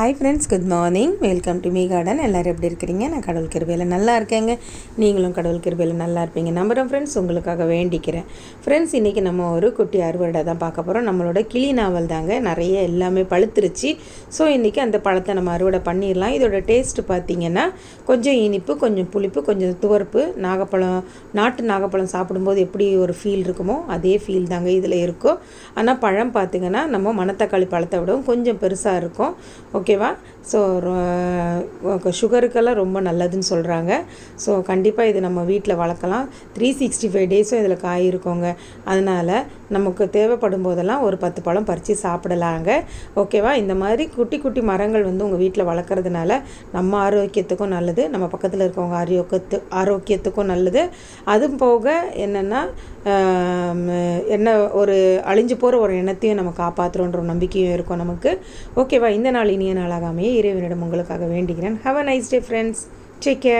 Hi friends good morning welcome to me garden எல்லோரும் எப்படி இருக்கிறீங்க? நான் கடவுள் கிருபையில் நல்லா இருக்கேங்க. நீங்களும் கடவுள் கிருபையில் நல்லா இருப்பீங்க. நம்புகிறோம் ஃப்ரெண்ட்ஸ் உங்களுக்காக வேண்டிக்கிறேன். ஃப்ரெண்ட்ஸ் இன்றைக்கி நம்ம ஒரு குட்டி அறுவடை தான் பார்க்க போகிறோம் நம்மளோட கிளி நாவல் தாங்க. நிறைய எல்லாமே பழுத்துருச்சு. ஸோ இன்றைக்கி அந்த பழத்தை நம்ம அறுவடை பண்ணிடலாம். இதோட டேஸ்ட்டு பார்த்திங்கன்னா கொஞ்சம் இனிப்பு கொஞ்சம் புளிப்பு கொஞ்சம் துவர்ப்பு. நாகப்பழம் நாட்டு நாகப்பழம் சாப்பிடும்போது எப்படி ஒரு ஃபீல் இருக்குமோ அதே ஃபீல் தாங்க இதில் இருக்கும். ஆனால் பழம் பார்த்திங்கன்னா நம்ம மணத்தக்காளி பழத்தை விடவும் கொஞ்சம் பெருசாக இருக்கும். ஓகே ஓகேவா? ஸோ சுகருக்கெல்லாம் ரொம்ப நல்லதுன்னு சொல்கிறாங்க ஸோ கண்டிப்பாக இது நம்ம வீட்டில் வளர்க்கலாம். த்ரீ சிக்ஸ்டி ஃபைவ் டேஸும் இதில் காய் இருக்கோங்க. அதனால் நமக்கு தேவைப்படும் போதெல்லாம் ஒரு பத்து பழம் பறித்து சாப்பிடலாங்க. ஓகேவா? இந்த மாதிரி குட்டி குட்டி மரங்கள் வந்து உங்கள் வீட்டில் வளர்க்குறதுனால நம்ம ஆரோக்கியத்துக்கும் நல்லது. நம்ம பக்கத்தில் இருக்கவங்க ஆரோக்கியத்து ஆரோக்கியத்துக்கும் நல்லது. அதுவும் போக என்னென்னா என்ன ஒரு அழிஞ்சு போகிற ஒரு எண்ணத்தையும் நம்ம காப்பாற்றுறோன்ற நம்பிக்கையும் இருக்கும் நமக்கு. ஓகேவா இந்த நாள் இனிய நாளாகாமையே இறைவனிடம் உங்களுக்காக வேண்டிக்கிறேன் have a nice day friends take care